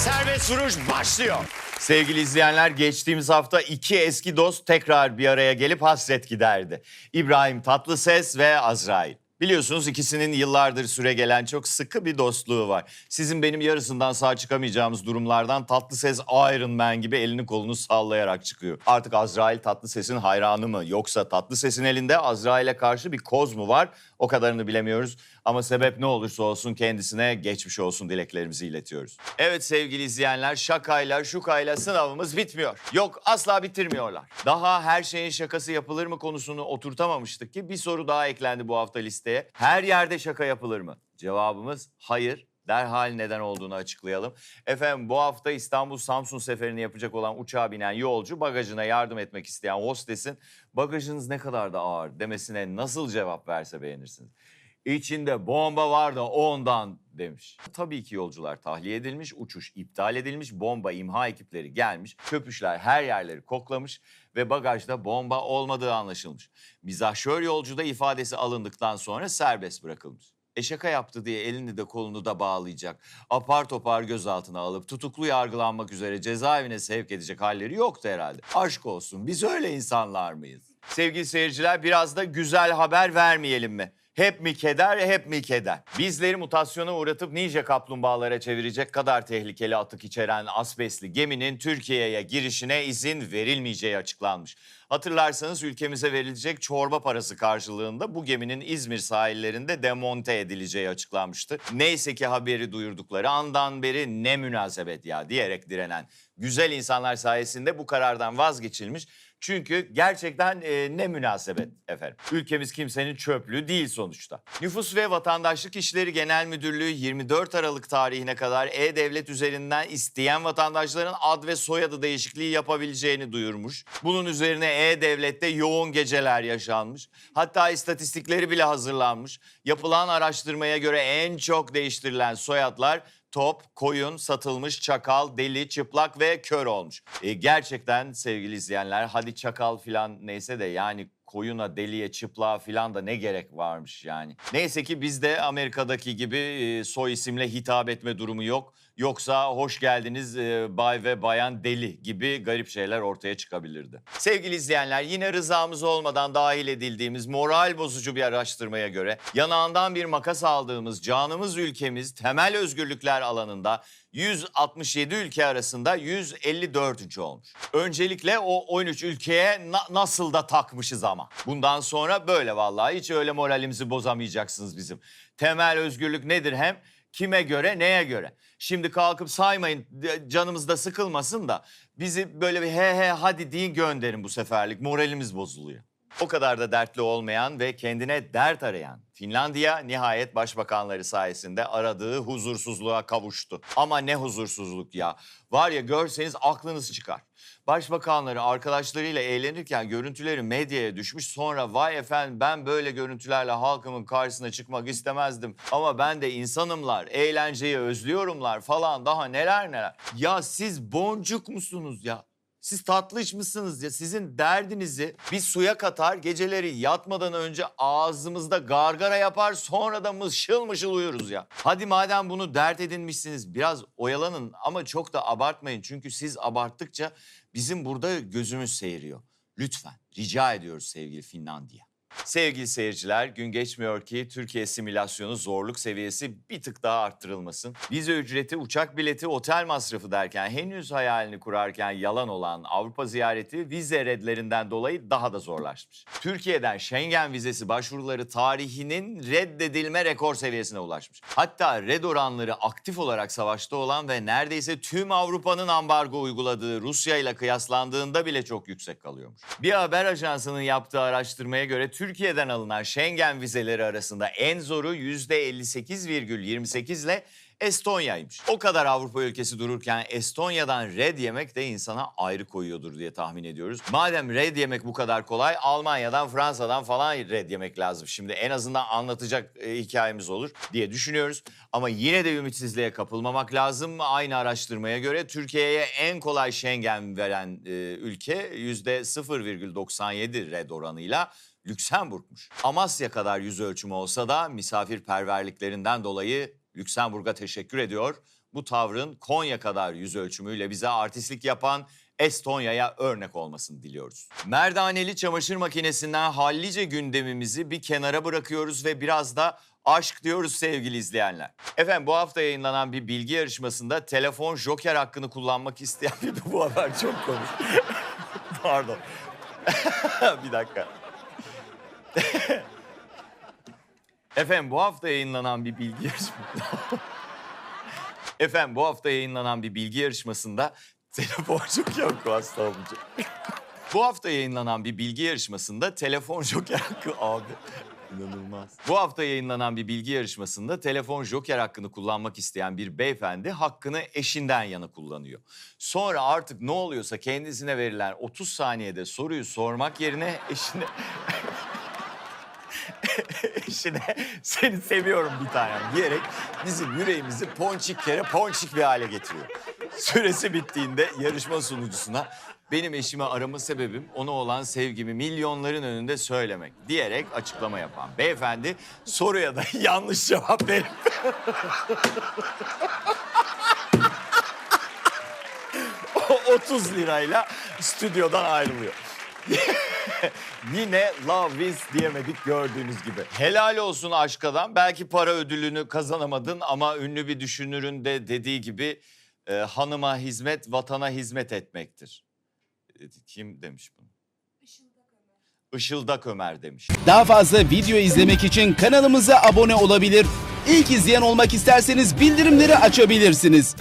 Serbest vuruş başlıyor. Sevgili izleyenler geçtiğimiz hafta iki eski dost tekrar bir araya gelip hasret giderdi. İbrahim Tatlıses ve Azrail. Biliyorsunuz ikisinin yıllardır süre gelen çok sıkı bir dostluğu var. Sizin benim yarısından sağ çıkamayacağımız durumlardan Tatlıses Iron Man gibi elini kolunu sallayarak çıkıyor. Artık Azrail Tatlıses'in hayranı mı yoksa Tatlıses'in elinde Azrail'e karşı bir koz mu var? O kadarını bilemiyoruz ama sebep ne olursa olsun kendisine geçmiş olsun dileklerimizi iletiyoruz. Evet sevgili izleyenler şakayla şukayla sınavımız bitmiyor. Yok asla bitirmiyorlar. Daha her şeyin şakası yapılır mı konusunu oturtamamıştık ki bir soru daha eklendi bu hafta listeye. Her yerde şaka yapılır mı? Cevabımız hayır. Derhal neden olduğunu açıklayalım. Efendim bu hafta İstanbul-Samsun seferini yapacak olan uçağa binen yolcu bagajına yardım etmek isteyen hostesin bagajınız ne kadar da ağır demesine nasıl cevap verse beğenirsiniz. İçinde bomba var da ondan demiş. Tabii ki yolcular tahliye edilmiş, uçuş iptal edilmiş, bomba imha ekipleri gelmiş, köpüşler her yerleri koklamış ve bagajda bomba olmadığı anlaşılmış. Mizahşör yolcu da ifadesi alındıktan sonra serbest bırakılmış. E şaka yaptı diye elini de kolunu da bağlayacak. Apar topar gözaltına alıp tutuklu yargılanmak üzere cezaevine sevk edecek halleri yoktu herhalde. Aşk olsun biz öyle insanlar mıyız? Sevgili seyirciler biraz da güzel haber vermeyelim mi? Hep mi keder, hep mi keder? Bizleri mutasyona uğratıp ninja kaplumbağalara çevirecek kadar tehlikeli atık içeren asbestli geminin Türkiye'ye girişine izin verilmeyeceği açıklanmış. Hatırlarsanız ülkemize verilecek çorba parası karşılığında bu geminin İzmir sahillerinde demonte edileceği açıklanmıştı. Neyse ki haberi duyurdukları andan beri ne münasebet ya diyerek direnen güzel insanlar sayesinde bu karardan vazgeçilmiş. Çünkü gerçekten e, ne münasebet efendim. Ülkemiz kimsenin çöplüğü değil sonuçta. Nüfus ve Vatandaşlık İşleri Genel Müdürlüğü 24 Aralık tarihine kadar E-Devlet üzerinden isteyen vatandaşların ad ve soyadı değişikliği yapabileceğini duyurmuş. Bunun üzerine E-Devlet'te yoğun geceler yaşanmış. Hatta istatistikleri bile hazırlanmış. Yapılan araştırmaya göre en çok değiştirilen soyadlar top, koyun, satılmış, çakal, deli, çıplak ve kör olmuş. E, gerçekten sevgili izleyenler hadi çakal filan neyse de yani koyuna, deliye, çıplığa filan da ne gerek varmış yani. Neyse ki bizde Amerika'daki gibi soy isimle hitap etme durumu yok. Yoksa hoş geldiniz bay ve bayan deli gibi garip şeyler ortaya çıkabilirdi. Sevgili izleyenler yine rızamız olmadan dahil edildiğimiz moral bozucu bir araştırmaya göre yanağından bir makas aldığımız canımız ülkemiz temel özgürlükler alanında 167 ülke arasında 154. olmuş. Öncelikle o 13 ülkeye na- nasıl da takmışız ama. Bundan sonra böyle vallahi hiç öyle moralimizi bozamayacaksınız bizim. Temel özgürlük nedir hem? Kime göre, neye göre? Şimdi kalkıp saymayın canımız da sıkılmasın da bizi böyle bir he he hadi deyin gönderin bu seferlik. Moralimiz bozuluyor. O kadar da dertli olmayan ve kendine dert arayan Finlandiya nihayet başbakanları sayesinde aradığı huzursuzluğa kavuştu. Ama ne huzursuzluk ya. Var ya görseniz aklınız çıkar. Başbakanları arkadaşlarıyla eğlenirken görüntüleri medyaya düşmüş. Sonra vay efendim ben böyle görüntülerle halkımın karşısına çıkmak istemezdim. Ama ben de insanımlar, eğlenceyi özlüyorumlar falan daha neler neler. Ya siz boncuk musunuz ya? Siz tatlış mısınız ya? Sizin derdinizi bir suya katar, geceleri yatmadan önce ağzımızda gargara yapar, sonra da mışıl mışıl uyuruz ya. Hadi madem bunu dert edinmişsiniz biraz oyalanın ama çok da abartmayın. Çünkü siz abarttıkça bizim burada gözümüz seyiriyor. Lütfen rica ediyoruz sevgili Finlandiya. Sevgili seyirciler, gün geçmiyor ki Türkiye simülasyonu zorluk seviyesi bir tık daha arttırılmasın. Vize ücreti, uçak bileti, otel masrafı derken henüz hayalini kurarken yalan olan Avrupa ziyareti vize redlerinden dolayı daha da zorlaşmış. Türkiye'den Schengen vizesi başvuruları tarihinin reddedilme rekor seviyesine ulaşmış. Hatta red oranları aktif olarak savaşta olan ve neredeyse tüm Avrupa'nın ambargo uyguladığı Rusya ile kıyaslandığında bile çok yüksek kalıyormuş. Bir haber ajansının yaptığı araştırmaya göre Türkiye'den alınan Schengen vizeleri arasında en zoru %58,28 ile Estonya'ymış. O kadar Avrupa ülkesi dururken Estonya'dan red yemek de insana ayrı koyuyordur diye tahmin ediyoruz. Madem red yemek bu kadar kolay Almanya'dan Fransa'dan falan red yemek lazım. Şimdi en azından anlatacak e, hikayemiz olur diye düşünüyoruz. Ama yine de ümitsizliğe kapılmamak lazım. Aynı araştırmaya göre Türkiye'ye en kolay Schengen veren e, ülke %0,97 red oranıyla Lüksemburg'muş. Amasya kadar yüz ölçümü olsa da misafirperverliklerinden dolayı Lüksemburg'a teşekkür ediyor. bu tavrın Konya kadar yüz ölçümüyle bize artistlik yapan Estonya'ya örnek olmasını diliyoruz. Merdaneli çamaşır makinesinden hallice gündemimizi bir kenara bırakıyoruz ve biraz da aşk diyoruz sevgili izleyenler. Efendim bu hafta yayınlanan bir bilgi yarışmasında telefon joker hakkını kullanmak isteyen bir bu haber çok komik. Pardon. bir dakika. Efendim bu hafta yayınlanan bir bilgi yarışmasında... Efendim bu hafta yayınlanan bir bilgi yarışmasında telefon çok yok hasta olunca. Bu hafta yayınlanan bir bilgi yarışmasında telefon joker hakkı abi inanılmaz. Bu hafta yayınlanan bir bilgi yarışmasında telefon joker hakkını kullanmak isteyen bir beyefendi hakkını eşinden yana kullanıyor. Sonra artık ne oluyorsa kendisine verilen 30 saniyede soruyu sormak yerine eşine eşine seni seviyorum bir tanem diyerek bizim yüreğimizi ponçik kere ponçik bir hale getiriyor. Süresi bittiğinde yarışma sunucusuna benim eşimi arama sebebim ona olan sevgimi milyonların önünde söylemek diyerek açıklama yapan beyefendi soruya da yanlış cevap verip o 30 lirayla stüdyodan ayrılıyor. Yine love wins diyemedik gördüğünüz gibi. Helal olsun aşk adam. Belki para ödülünü kazanamadın ama ünlü bir düşünürün de dediği gibi e, hanıma hizmet vatana hizmet etmektir. E, Kim demiş bunu? Işıldak Ömer demiş. Daha fazla video izlemek için kanalımıza abone olabilir. İlk izleyen olmak isterseniz bildirimleri açabilirsiniz.